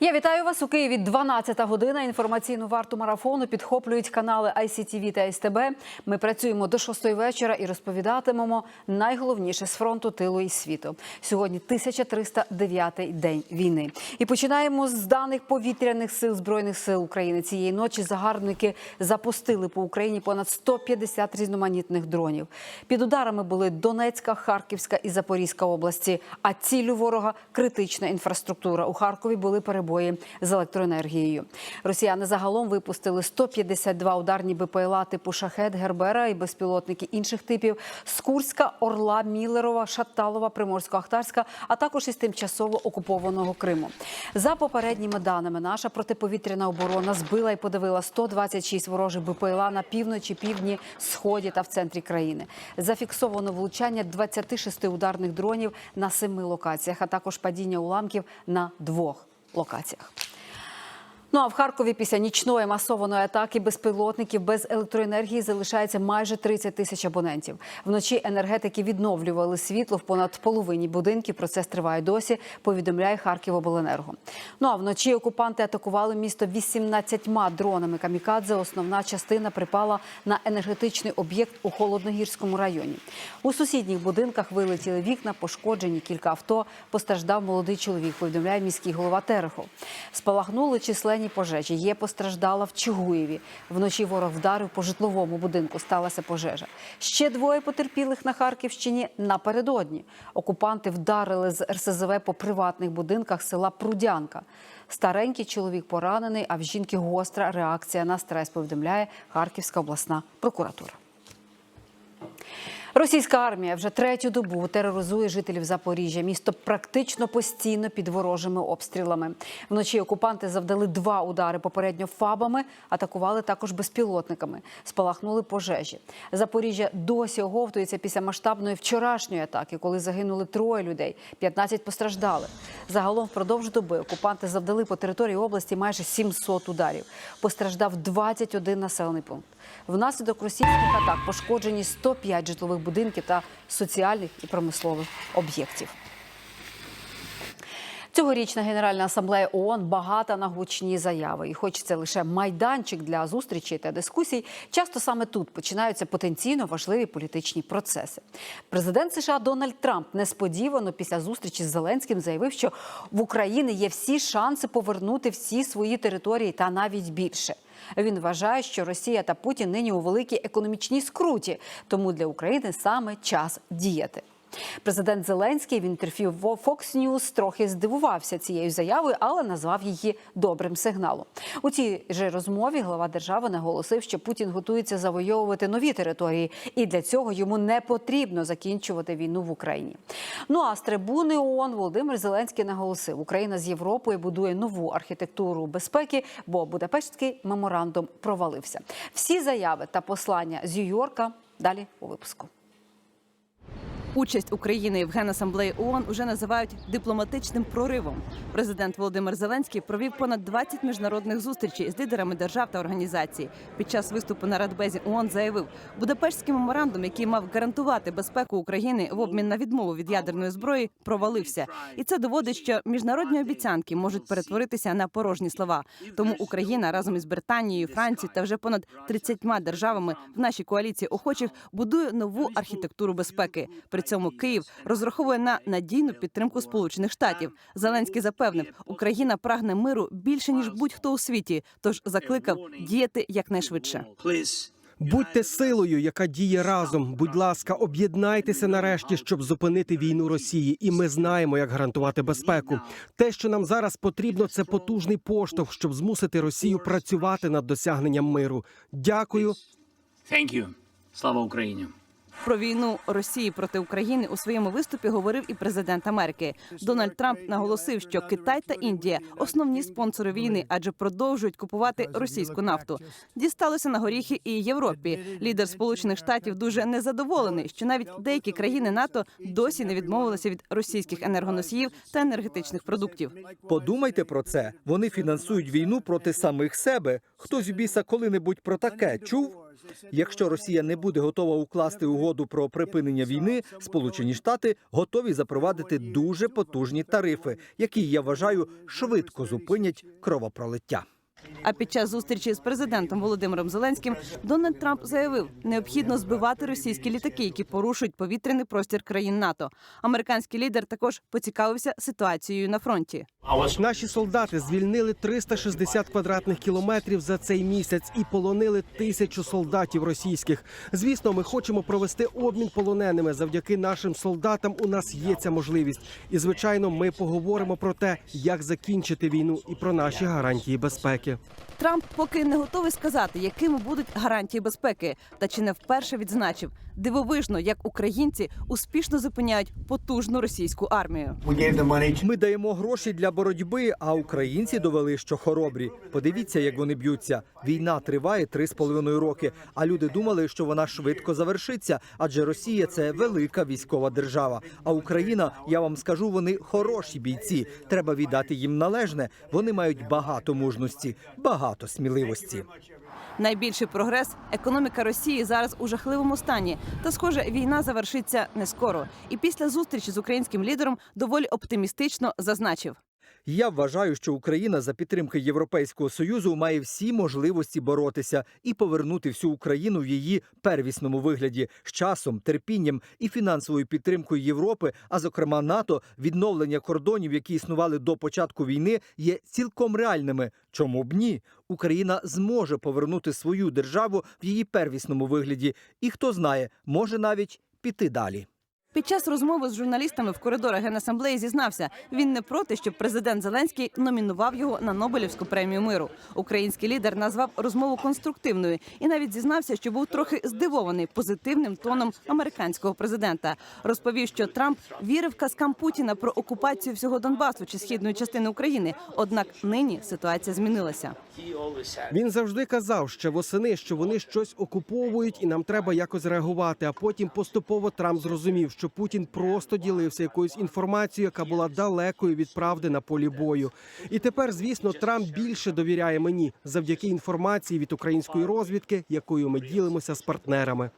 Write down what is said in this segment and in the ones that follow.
Я вітаю вас у Києві. 12 година. Інформаційну варту марафону підхоплюють канали ICTV та СТБ. Ми працюємо до 6 вечора і розповідатимемо найголовніше з фронту тилу і світу. Сьогодні 1309-й день війни. І починаємо з даних повітряних сил збройних сил України. Цієї ночі загарбники запустили по Україні понад 150 різноманітних дронів. Під ударами були Донецька, Харківська і Запорізька області. А ціллю ворога критична інфраструктура. У Харкові були перебої з електроенергією. Росіяни загалом випустили 152 ударні БПЛА типу Шахет, Гербера і безпілотники інших типів з Курська, Орла, Міллерова, Шаталова, Приморсько-Ахтарська, а також із тимчасово окупованого Криму. За попередніми даними, наша протиповітряна оборона збила і подавила 126 ворожих БПЛА на півночі, півдні, сході та в центрі країни. Зафіксовано влучання 26 ударних дронів на семи локаціях, а також падіння уламків на двох локаціях. Ну а в Харкові після нічної масованої атаки безпілотників без електроенергії залишається майже 30 тисяч абонентів. Вночі енергетики відновлювали світло в понад половині будинків. Процес триває досі. Повідомляє Харківобленерго. Ну а вночі окупанти атакували місто 18 дронами камікадзе. Основна частина припала на енергетичний об'єкт у холодногірському районі. У сусідніх будинках вилетіли вікна, пошкоджені кілька авто. Постраждав молодий чоловік. Повідомляє міський голова Терехов. Спалахнули численні пожежі. Є постраждала в Чугуєві. Вночі ворог вдарив по житловому будинку. Сталася пожежа. Ще двоє потерпілих на Харківщині напередодні. Окупанти вдарили з РСЗВ по приватних будинках села Прудянка. Старенький чоловік поранений, а в жінки гостра реакція на стрес. Повідомляє Харківська обласна прокуратура. Російська армія вже третю добу тероризує жителів Запоріжжя. Місто практично постійно під ворожими обстрілами. Вночі окупанти завдали два удари попередньо фабами, атакували також безпілотниками. Спалахнули пожежі. Запоріжжя досі оговтується після масштабної вчорашньої атаки, коли загинули троє людей, 15 постраждали. Загалом впродовж доби окупанти завдали по території області майже 700 ударів. Постраждав 21 населений пункт. Внаслідок російських атак пошкоджені 105 житлових будинків та соціальних і промислових об'єктів. Цьогорічна Генеральна асамблея ООН багата на гучні заяви. І хоч це лише майданчик для зустрічей та дискусій, часто саме тут починаються потенційно важливі політичні процеси. Президент США Дональд Трамп несподівано після зустрічі з Зеленським заявив, що в Україні є всі шанси повернути всі свої території та навіть більше. Він вважає, що Росія та Путін нині у великій економічній скруті, тому для України саме час діяти. Президент Зеленський в інтерв'ю Fox News трохи здивувався цією заявою, але назвав її добрим сигналом. У цій же розмові глава держави наголосив, що Путін готується завойовувати нові території, і для цього йому не потрібно закінчувати війну в Україні. Ну а з трибуни ООН Володимир Зеленський наголосив, Україна з Європою будує нову архітектуру безпеки, бо Будапештський меморандум провалився. Всі заяви та послання з Нью-Йорка далі у випуску. Участь України в генасамблеї ООН уже називають дипломатичним проривом. Президент Володимир Зеленський провів понад 20 міжнародних зустрічей з лідерами держав та організацій. Під час виступу на Радбезі ООН заявив, Будапештський меморандум, який мав гарантувати безпеку України в обмін на відмову від ядерної зброї, провалився. І це доводить, що міжнародні обіцянки можуть перетворитися на порожні слова. Тому Україна разом із Британією, Францією та вже понад 30 державами в нашій коаліції охочих будує нову архітектуру безпеки. При цьому Київ розраховує на надійну підтримку Сполучених Штатів. Зеленський запевнив, Україна прагне миру більше ніж будь-хто у світі, тож закликав діяти якнайшвидше. Будьте силою, яка діє разом. Будь ласка, об'єднайтеся нарешті, щоб зупинити війну Росії. І ми знаємо, як гарантувати безпеку. Те, що нам зараз потрібно, це потужний поштовх, щоб змусити Росію працювати над досягненням миру. Дякую. Thank you. Слава Україні. Про війну Росії проти України у своєму виступі говорив і президент Америки. Дональд Трамп наголосив, що Китай та Індія основні спонсори війни, адже продовжують купувати російську нафту. Дісталося на горіхи і Європі. Лідер Сполучених Штатів дуже незадоволений, що навіть деякі країни НАТО досі не відмовилися від російських енергоносіїв та енергетичних продуктів. Подумайте про це. Вони фінансують війну проти самих себе. Хтось біса коли-небудь про таке чув? Якщо Росія не буде готова укласти угоду про припинення війни, Сполучені Штати готові запровадити дуже потужні тарифи, які я вважаю швидко зупинять кровопролиття. А під час зустрічі з президентом Володимиром Зеленським Дональд Трамп заявив, необхідно збивати російські літаки, які порушують повітряний простір країн НАТО. Американський лідер також поцікавився ситуацією на фронті. Наші солдати звільнили 360 квадратних кілометрів за цей місяць і полонили тисячу солдатів російських. Звісно, ми хочемо провести обмін полоненими. Завдяки нашим солдатам у нас є ця можливість. І звичайно, ми поговоримо про те, як закінчити війну і про наші гарантії безпеки. Трамп поки не готовий сказати, якими будуть гарантії безпеки, та чи не вперше відзначив дивовижно, як українці успішно зупиняють потужну російську армію. Ми даємо гроші для боротьби, а українці довели, що хоробрі. Подивіться, як вони б'ються. Війна триває три з половиною роки. А люди думали, що вона швидко завершиться, адже Росія це велика військова держава. А Україна, я вам скажу, вони хороші бійці. Треба віддати їм належне. Вони мають багато мужності, багато сміливості. Найбільший прогрес економіка Росії зараз у жахливому стані. Та, схоже, війна завершиться не скоро. І після зустрічі з українським лідером доволі оптимістично зазначив. Я вважаю, що Україна за підтримки Європейського союзу має всі можливості боротися і повернути всю Україну в її первісному вигляді з часом, терпінням і фінансовою підтримкою Європи, а зокрема НАТО, відновлення кордонів, які існували до початку війни, є цілком реальними. Чому б ні? Україна зможе повернути свою державу в її первісному вигляді, і хто знає, може навіть піти далі. Під час розмови з журналістами в коридорах Генасамблеї зізнався, він не проти, щоб президент Зеленський номінував його на Нобелівську премію миру. Український лідер назвав розмову конструктивною і навіть зізнався, що був трохи здивований позитивним тоном американського президента. Розповів, що Трамп вірив казкам Путіна про окупацію всього Донбасу чи східної частини України. Однак нині ситуація змінилася. Він завжди казав ще восени, що вони щось окуповують, і нам треба якось реагувати. А потім поступово Трамп зрозумів, що Путін просто ділився якоюсь інформацією, яка була далекою від правди на полі бою. І тепер, звісно, Трамп більше довіряє мені завдяки інформації від української розвідки, якою ми ділимося з партнерами.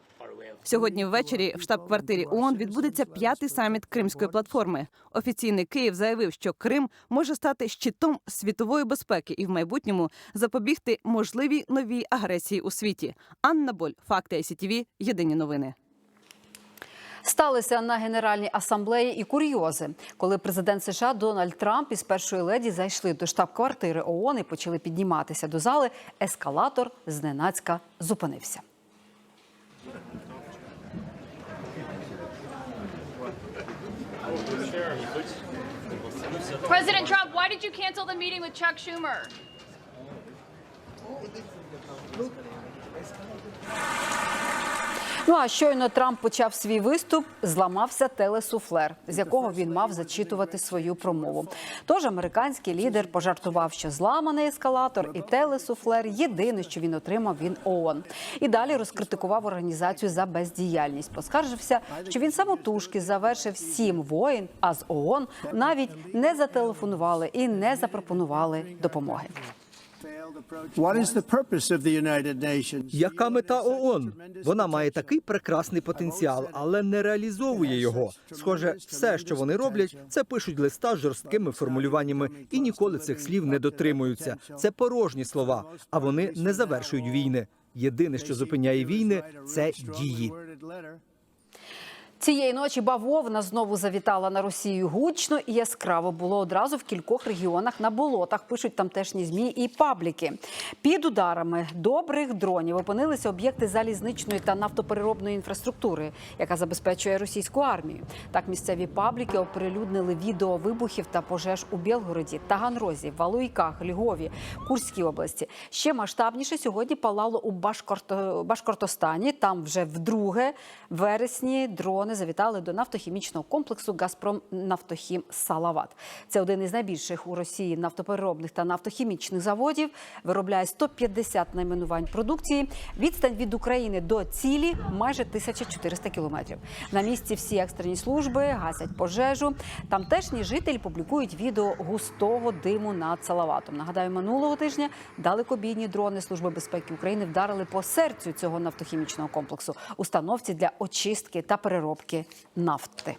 Сьогодні ввечері в штаб-квартирі ООН відбудеться п'ятий саміт Кримської платформи. Офіційний Київ заявив, що Крим може стати щитом світової безпеки і в майбутньому запобігти можливій новій агресії у світі. Анна Боль, факти ICTV, Єдині новини. Сталися на генеральній асамблеї і курйози, коли президент США Дональд Трамп із першої леді зайшли до штаб-квартири ООН і почали підніматися до зали. Ескалатор зненацька зупинився. President Trump, why did you cancel the meeting with Chuck Schumer? Ну а щойно Трамп почав свій виступ, зламався телесуфлер, з якого він мав зачитувати свою промову. Тож американський лідер пожартував, що зламаний ескалатор і телесуфлер єдине, що він отримав він ООН. І далі розкритикував організацію за бездіяльність. Поскаржився, що він самотужки завершив сім воїн, а з ООН навіть не зателефонували і не запропонували допомоги. Яка мета ООН? Вона має такий прекрасний потенціал, але не реалізовує його. Схоже, все, що вони роблять, це пишуть листа жорсткими формулюваннями і ніколи цих слів не дотримуються. Це порожні слова, а вони не завершують війни. Єдине, що зупиняє війни, це дії. Цієї ночі бавовна знову завітала на Росію гучно і яскраво було одразу в кількох регіонах на болотах. Пишуть тамтешні змі і пабліки. Під ударами добрих дронів опинилися об'єкти залізничної та нафтопереробної інфраструктури, яка забезпечує російську армію. Так місцеві пабліки оприлюднили відео вибухів та пожеж у Білгороді, Таганрозі, Валуйках, Львові, Курській області. Ще масштабніше сьогодні палало у Башкорто... Башкортостані. Там вже вдруге вересні дрон дрони завітали до нафтохімічного комплексу Газпром Нафтохім Салават. Це один із найбільших у Росії нафтопереробних та нафтохімічних заводів. Виробляє 150 найменувань продукції. Відстань від України до цілі майже 1400 кілометрів. На місці всі екстрені служби гасять пожежу. Тамтешні жителі публікують відео густого диму над Салаватом. Нагадаю, минулого тижня далекобійні дрони Служби безпеки України вдарили по серцю цього нафтохімічного комплексу установці для очистки та переробки нафти.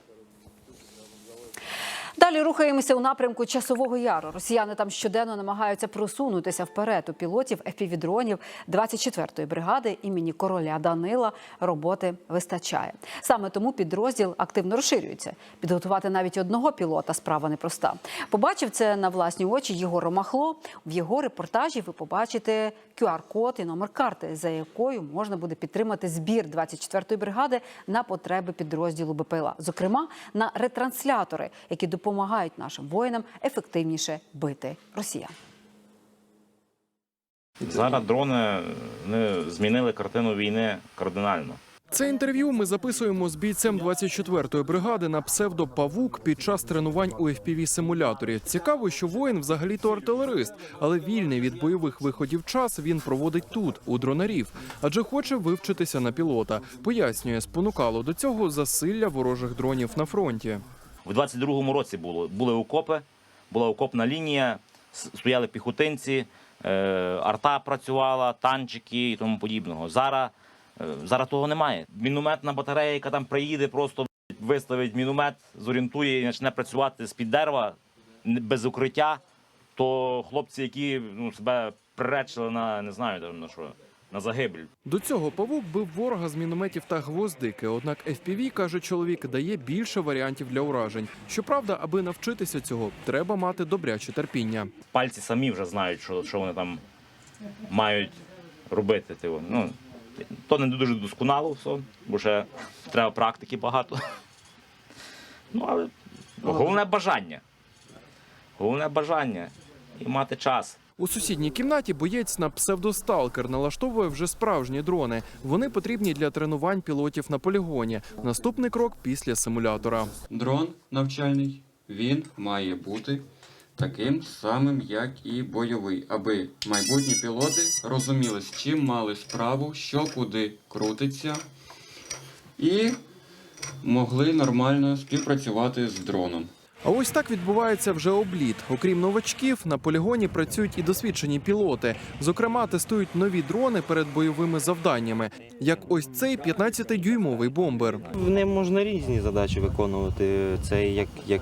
Далі рухаємося у напрямку часового яру. Росіяни там щоденно намагаються просунутися вперед. У пілотів FPV-дронів 24-ї бригади імені короля Данила роботи вистачає. Саме тому підрозділ активно розширюється. Підготувати навіть одного пілота справа непроста. Побачив це на власні очі Єгор Ромахло. В його репортажі ви побачите QR-код і номер карти, за якою можна буде підтримати збір 24-ї бригади на потреби підрозділу БПЛА, зокрема на ретранслятори, які допомагають нашим воїнам ефективніше бити росіян. Зараз дрони вони змінили картину війни кардинально. Це інтерв'ю ми записуємо з бійцем 24-ї бригади на псевдо Павук під час тренувань у fpv симуляторі. Цікаво, що воїн взагалі-то артилерист, але вільний від бойових виходів час він проводить тут, у дронарів, адже хоче вивчитися на пілота. Пояснює, спонукало до цього засилля ворожих дронів на фронті. У 22-му році було були окопи, була окопна лінія, стояли піхотинці, е, арта працювала, танчики і тому подібного. Зараз, е, зараз того немає. Мінометна батарея, яка там приїде, просто виставить міномет, зорієнтує і почне працювати з під дерева без укриття. То хлопці, які ну, себе приречили на не знаю на що, на загибель. До цього павук бив ворога з мінометів та гвоздики. Однак FPV, каже чоловік, дає більше варіантів для уражень. Щоправда, аби навчитися цього, треба мати добряче терпіння. пальці самі вже знають, що, що вони там мають робити. Типу. Ну, то не дуже досконало все, бо ще треба практики багато. Ну, але головне бажання. Головне бажання і мати час. У сусідній кімнаті боєць на псевдосталкер налаштовує вже справжні дрони. Вони потрібні для тренувань пілотів на полігоні. Наступний крок після симулятора. Дрон навчальний він має бути таким самим, як і бойовий, аби майбутні пілоти розуміли, з чим мали справу, що куди крутиться, і могли нормально співпрацювати з дроном. А ось так відбувається вже обліт. Окрім новачків, на полігоні працюють і досвідчені пілоти. Зокрема, тестують нові дрони перед бойовими завданнями, як ось цей 15-дюймовий бомбер. В ним можна різні задачі виконувати. Це як, як,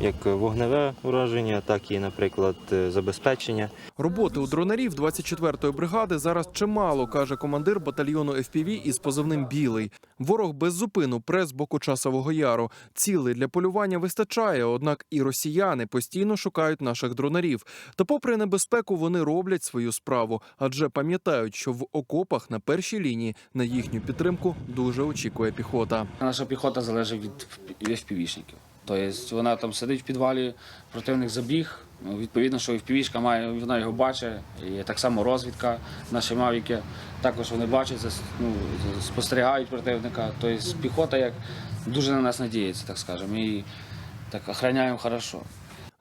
як вогневе ураження, так і, наприклад, забезпечення. Роботи у дронарів 24-ї бригади зараз чимало, каже командир батальйону FPV із позивним Білий. Ворог без зупину пре з боку часового яру. Цілей для полювання вистачає, однак і росіяни постійно шукають наших дронарів. Та, попри небезпеку, вони роблять свою справу, адже пам'ятають, що в окопах на першій лінії на їхню підтримку дуже очікує піхота. Наша піхота залежить від FPV-шників. Тобто вона там сидить в підвалі, противник забіг. Ну, Відповідно, що FPV-шка має, вона його бачить, і так само розвідка, наші мавіки, також вони бачать, ну, спостерігають противника. Тобто піхота як дуже на нас надіється, так скажемо, і так охороняємо хорошо.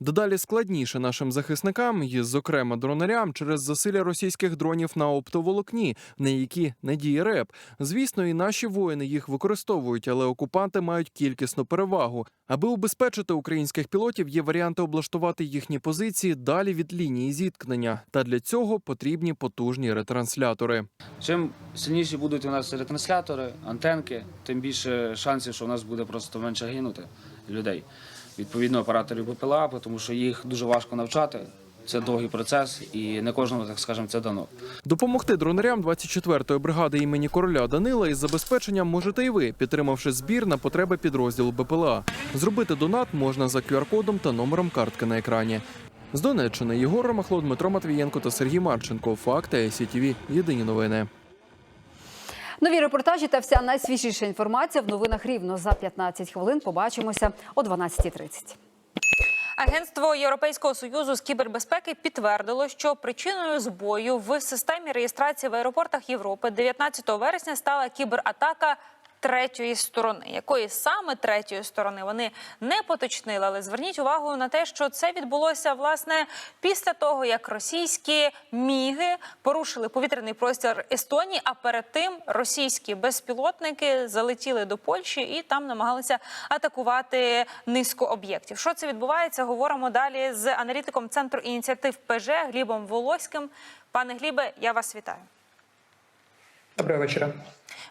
Дедалі складніше нашим захисникам, і, зокрема, дронарям, через засилля російських дронів на оптоволокні, на які не діє РЕП. Звісно, і наші воїни їх використовують, але окупанти мають кількісну перевагу. Аби убезпечити українських пілотів, є варіанти облаштувати їхні позиції далі від лінії зіткнення. Та для цього потрібні потужні ретранслятори. Чим сильніші будуть у нас ретранслятори, антенки, тим більше шансів, що у нас буде просто менше гинути людей. Відповідно, операторів БПЛА, тому що їх дуже важко навчати. Це довгий процес, і не кожному, так скажемо, це дано. Допомогти дронарям 24-ї бригади імені короля Данила із забезпеченням можете і ви, підтримавши збір на потреби підрозділу БПЛА. Зробити донат можна за QR-кодом та номером картки на екрані. З Донеччини Єгор Ромахло, Дмитро Матвієнко та Сергій Марченко. Факти СІТВ. Єдині новини. Нові репортажі та вся найсвіжіша інформація в новинах рівно за 15 хвилин. Побачимося о 12.30. Агентство Європейського союзу з кібербезпеки підтвердило, що причиною збою в системі реєстрації в аеропортах Європи 19 вересня стала кібератака третьої сторони. Якої саме третьої сторони вони не поточнили, але зверніть увагу на те, що це відбулося власне після того, як російські міги порушили повітряний простір Естонії. А перед тим російські безпілотники залетіли до Польщі і там намагалися атакувати низку об'єктів. Що це відбувається? Говоримо далі з аналітиком центру ініціатив ПЖ Глібом Волоським. Пане Глібе, я вас вітаю. Доброго вечора.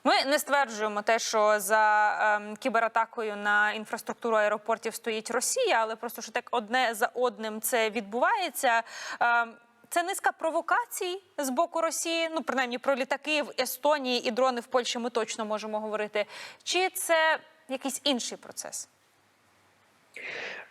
Ми не стверджуємо те, що за ем, кібератакою на інфраструктуру аеропортів стоїть Росія, але просто що так одне за одним це відбувається. Ем, це низка провокацій з боку Росії. Ну принаймні про літаки в Естонії і дрони в Польщі ми точно можемо говорити. Чи це якийсь інший процес?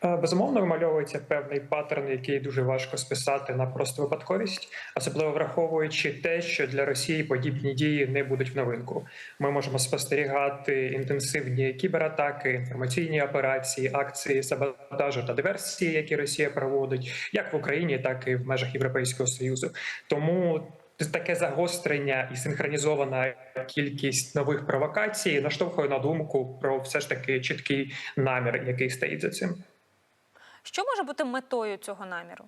Е, Безумовно, вимальовується певний паттерн, який дуже важко списати на просто випадковість, особливо враховуючи те, що для Росії подібні дії не будуть в новинку. Ми можемо спостерігати інтенсивні кібератаки, інформаційні операції, акції саботажу та диверсії, які Росія проводить, як в Україні, так і в межах Європейського союзу. Тому таке загострення і синхронізована кількість нових провокацій наштовхує на думку про все ж таки чіткий намір, який стоїть за цим. Що може бути метою цього наміру?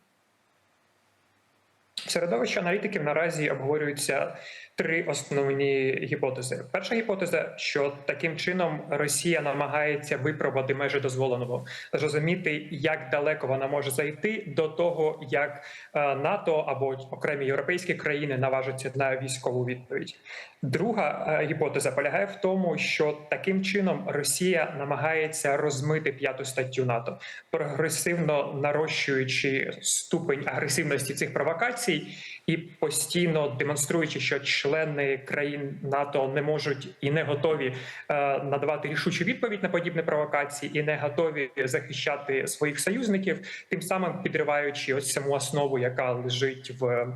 В середовищі аналітиків наразі обговорюються три основні гіпотези. Перша гіпотеза, що таким чином Росія намагається випробувати межі дозволеного, зрозуміти, як далеко вона може зайти до того, як е, НАТО або окремі європейські країни наважаться на військову відповідь. Друга е, гіпотеза полягає в тому, що таким чином Росія намагається розмити п'яту статтю НАТО, прогресивно нарощуючи ступень агресивності цих провокацій і постійно демонструючи, що члени країн НАТО не можуть і не готові е, надавати рішучу відповідь на подібні провокації, і не готові захищати своїх союзників, тим самим підриваючи ось саму основу, яка лежить в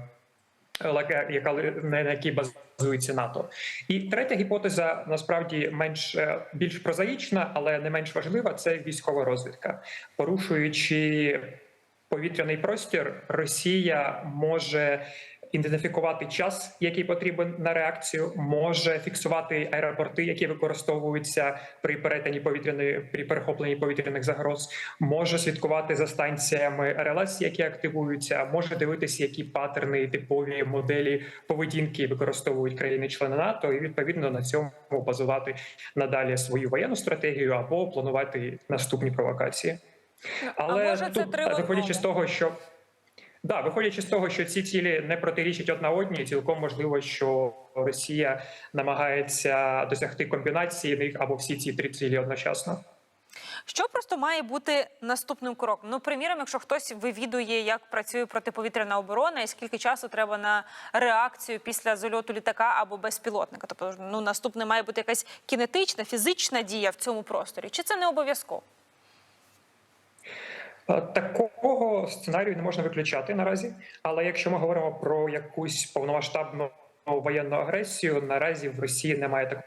яка яка на якій базується НАТО, і третя гіпотеза насправді менш е, більш прозаїчна, але не менш важлива. Це військова розвідка, порушуючи повітряний простір, Росія може ідентифікувати час, який потрібен на реакцію, може фіксувати аеропорти, які використовуються при перетині повітряної при перехопленні повітряних загроз, може слідкувати за станціями РЛС, які активуються, може дивитися, які паттерни типові моделі поведінки використовують країни-члени НАТО, і відповідно на цьому базувати надалі свою воєнну стратегію або планувати наступні провокації. Але а може це тут, в виходячи з того, що Да, виходячи з того, що ці цілі не протирічать одна одній, цілком можливо, що Росія намагається досягти комбінації них або всі ці три цілі одночасно. Що просто має бути наступним кроком? Ну, приміром, якщо хтось вивідує, як працює протиповітряна оборона, і скільки часу треба на реакцію після зальоту літака або безпілотника. Тобто, ну наступне має бути якась кінетична, фізична дія в цьому просторі. Чи це не обов'язково? Е, Такого сценарію не можна виключати наразі. Але якщо ми говоримо про якусь повномасштабну воєнну агресію, наразі в Росії немає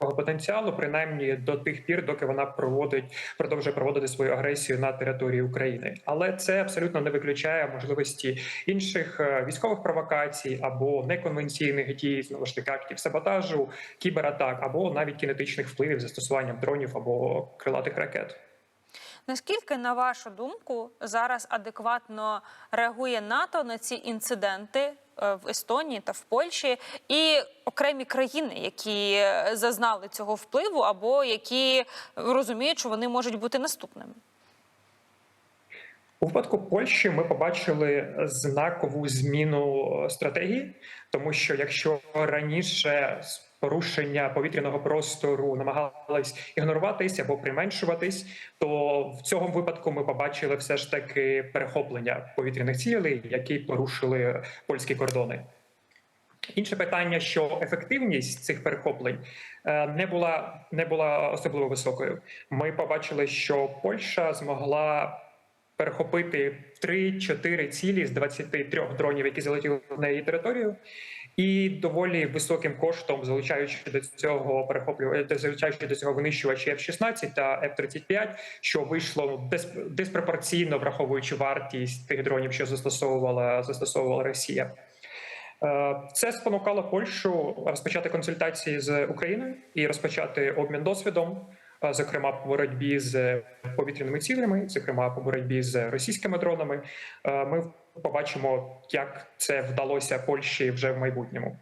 такого потенціалу, принаймні до тих пір, доки вона проводить продовжує проводити свою агресію на території України. Але це абсолютно не виключає можливості інших е, військових провокацій або неконвенційних дій, знову ж таки актів саботажу, кібератак або навіть кінетичних впливів застосуванням дронів або крилатих ракет. Наскільки, на вашу думку, зараз адекватно реагує НАТО на ці інциденти е, в Естонії та в Польщі і окремі країни, які е, зазнали цього впливу, або які розуміють, що вони можуть бути наступними? У випадку Польщі ми побачили знакову зміну стратегії, тому що якщо раніше порушення повітряного простору намагались ігноруватись або применшуватись, то в цьому випадку ми побачили все ж таки перехоплення повітряних цілей, які порушили польські кордони. Інше питання, що ефективність цих перехоплень е, не була не була особливо високою. Ми побачили, що Польща змогла перехопити 3-4 цілі з 23 дронів, які залетіли на її територію, і доволі високим коштом, залучаючи до цього перехоплювання, залучаючи до цього винищувачі F-16 та F-35, що вийшло диспропорційно враховуючи вартість тих дронів, що застосовувала застосовувала Росія. Е, Це спонукало Польщу розпочати консультації з Україною і розпочати обмін досвідом, е, зокрема по боротьбі з повітряними цілями, зокрема по боротьбі з російськими дронами. Е, Ми побачимо, як це вдалося Польщі вже в майбутньому.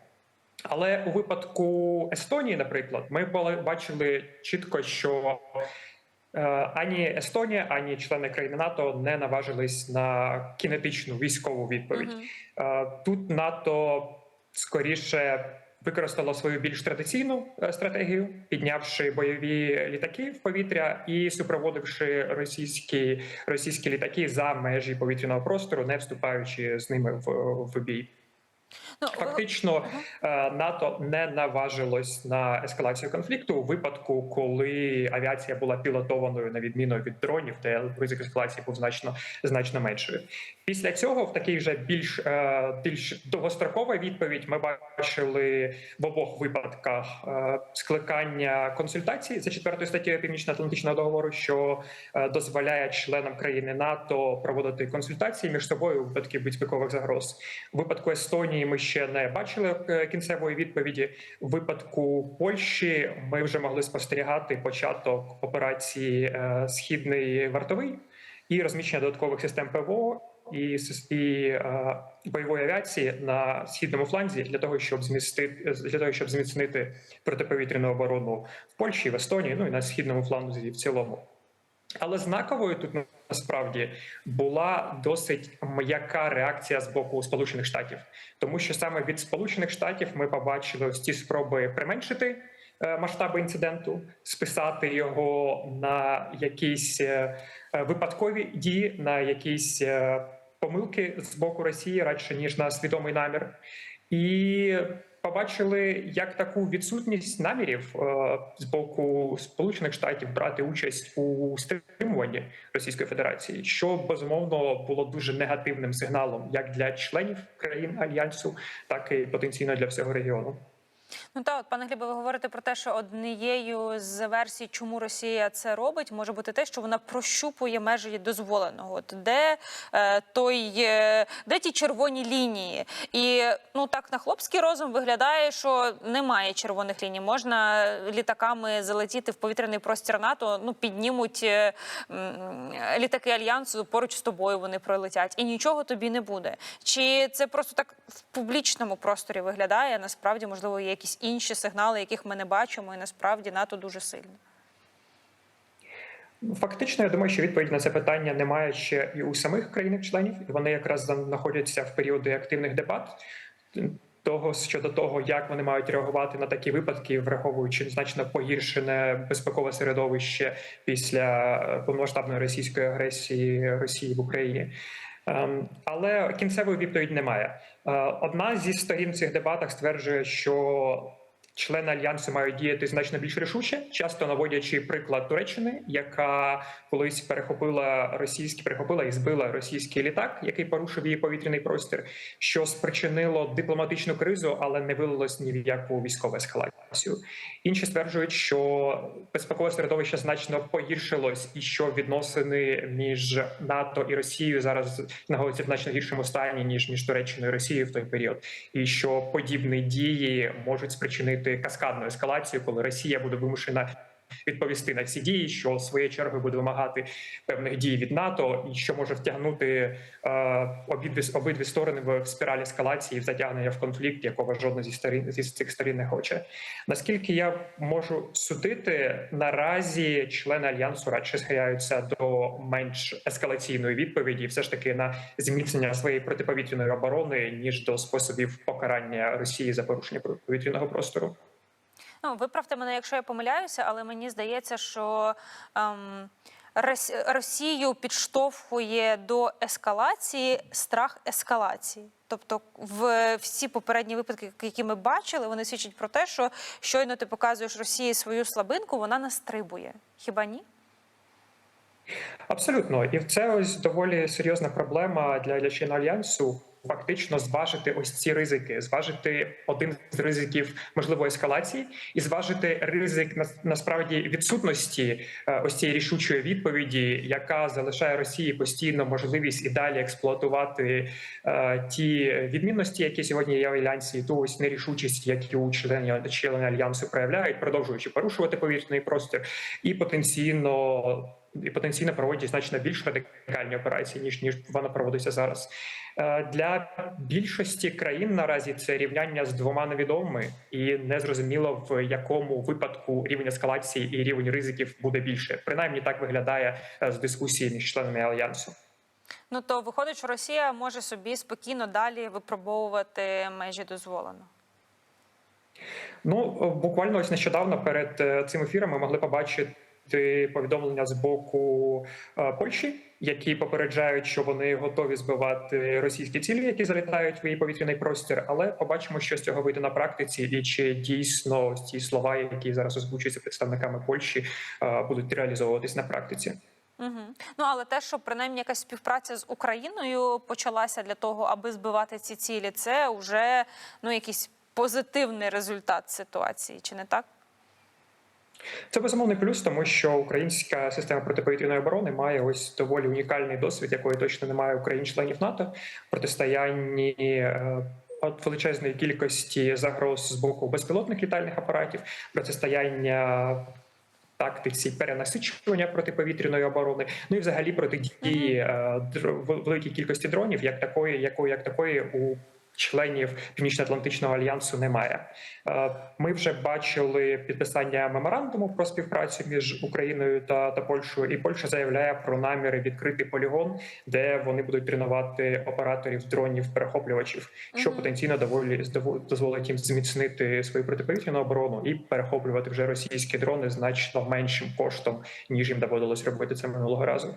Але у випадку Естонії, наприклад, ми бачили чітко, що е, ані Естонія, ані члени країни НАТО не наважились на кінетичну військову відповідь. Е, Тут НАТО скоріше використало свою більш традиційну е, стратегію, піднявши бойові літаки в повітря і супроводивши російські російські літаки за межі повітряного простору, не вступаючи з ними в, в бій. Ну, Фактично, е, НАТО не наважилось на ескалацію конфлікту у випадку, коли авіація була пілотованою на відміну від дронів, де ризик ескалації був значно значно меншою. Після цього, в такий вже більш е, більш довгострокова відповідь, ми бачили в обох випадках е, скликання консультацій за четвертою статтею Північно-Атлантичного договору, що дозволяє членам країни НАТО проводити консультації між собою у випадку безпекових загроз. У випадку Естонії ми ще не бачили е, кінцевої відповіді. У випадку Польщі ми вже могли спостерігати початок операції е, Східний вартовий і розміщення додаткових систем ПВО і, і е, бойової авіації на східному фланзі для того, щоб змістити для того, щоб зміцнити протиповітряну оборону в Польщі, в Естонії, ну і на східному фланзі в цілому. Але знаковою тут насправді була досить м'яка реакція з боку Сполучених Штатів, тому що саме від Сполучених Штатів ми побачили ось ці спроби применшити е, масштаби інциденту, списати його на якісь е, е, випадкові дії, на якісь помилки з боку Росії, радше ніж на свідомий намір, і побачили як таку відсутність намірів е, з боку Сполучених Штатів брати участь у стримуванні Російської Федерації, що безумовно було дуже негативним сигналом як для членів країн альянсу, так і потенційно для всього регіону. Ну та от пане Глібе, ви говорите про те, що однією з версій, чому Росія це робить, може бути те, що вона прощупує межі дозволеного. От де е, той, е, де ті червоні лінії, і ну так на хлопський розум виглядає, що немає червоних ліній. Можна літаками залетіти в повітряний простір НАТО. Ну піднімуть е, м, літаки альянсу поруч з тобою. Вони пролетять, і нічого тобі не буде. Чи це просто так в публічному просторі виглядає? Насправді, можливо, є якісь інші сигнали, яких ми не бачимо, і насправді НАТО дуже сильно. Фактично, я думаю, що відповіді на це питання немає ще і у самих країнах-членів. Вони якраз знаходяться в періоди активних дебат. Того щодо того, як вони мають реагувати на такі випадки, враховуючи значно погіршене безпекове середовище після е, повномасштабної російської агресії Росії в Україні. Ем, Але кінцевої відповіді немає. Е, Одна зі сторін в цих дебатах стверджує, що члени альянсу мають діяти значно більш рішуче, часто наводячи приклад Туреччини, яка колись перехопила російський, перехопила і збила російський літак, який порушив її повітряний простір, що спричинило дипломатичну кризу, але не вилилось ні в яку військову ескалацію. Інші стверджують, що безпекове середовище значно погіршилось, і що відносини між НАТО і Росією зараз знаходяться в значно гіршому стані ніж між Туреччиною і Росією в той період, і що подібні дії можуть спричинити каскадну ескалацію, коли Росія буде вимушена. Відповісти на ці дії, що своєю чергою буде вимагати певних дій від НАТО, і що може втягнути е, обидві обидві сторони в спіраль ескалації в затягнення в конфлікт, якого жодна зі сторін зі цих сторін не хоче. Наскільки я можу судити, наразі члени альянсу радше схиляються до менш ескалаційної відповіді, все ж таки на зміцнення своєї протиповітряної оборони ніж до способів покарання Росії за порушення повітряного простору. Ну, виправте мене, якщо я помиляюся, але мені здається, що ем, Росію підштовхує до ескалації страх ескалації. Тобто, в всі попередні випадки, які ми бачили, вони свідчать про те, що щойно ти показуєш Росії свою слабинку, вона настрибує. Хіба ні? Абсолютно, і це ось доволі серйозна проблема для, для альянсу. фактично зважити ось ці ризики, зважити один з ризиків можливої ескалації, і зважити ризик на- насправді відсутності е, ось цієї рішучої відповіді, яка залишає Росії постійно можливість і далі експлуатувати е, ті відмінності, які сьогодні є в альянсі, і ту ось нерішучість, яку члени члени альянсу проявляють, продовжуючи порушувати повітряний простір, і потенційно і потенційно проводять значно більш радикальні операції ніж ніж вона проводиться зараз. Е, Для більшості країн наразі це рівняння з двома невідомими, і незрозуміло в якому випадку рівень ескалації і рівень ризиків буде більше. Принаймні так виглядає е, з дискусії між членами альянсу. Ну то виходить, що Росія може собі спокійно далі випробовувати межі дозволеного. Ну буквально ось нещодавно перед е, цим ефіром ми могли побачити повідомлення з боку е, Польщі, які попереджають, що вони готові збивати російські цілі, які залітають в її повітряний простір. Але побачимо, що з цього вийде на практиці, і чи дійсно ці слова, які зараз озвучуються представниками Польщі, е, будуть реалізовуватись на практиці. Угу. Ну але те, що принаймні якась співпраця з Україною почалася для того, аби збивати ці цілі, це вже ну якийсь позитивний результат ситуації, чи не так? Це безумовний плюс, тому що українська система протиповітряної оборони має ось доволі унікальний досвід, якої точно немає у країн-членів НАТО в протистоянні. е, От величезної кількості загроз з боку безпілотних літальних апаратів, протистояння тактиці перенасичування протиповітряної оборони, ну і взагалі протидії е, великій кількості дронів, як такої, якої як такої у членів Північно-Атлантичного альянсу немає. Е, Ми вже бачили підписання меморандуму про співпрацю між Україною та, та Польщею, і Польща заявляє про наміри відкрити полігон, де вони будуть тренувати операторів дронів перехоплювачів, що потенційно доволі дозволить їм зміцнити свою протиповітряну оборону і перехоплювати вже російські дрони значно меншим коштом, ніж їм доводилось робити це минулого разу.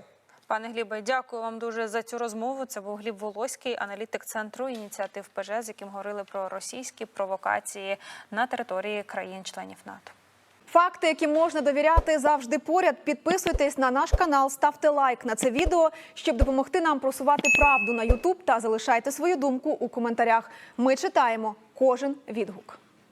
Пане Глібе, дякую вам дуже за цю розмову. Це був Гліб Волоський, аналітик центру ініціатив ПЖ, з яким говорили про російські провокації на території країн-членів НАТО. Факти, які можна довіряти, завжди поряд. Підписуйтесь на наш канал, ставте лайк на це відео, щоб допомогти нам просувати правду на Ютуб та залишайте свою думку у коментарях. Ми читаємо кожен відгук.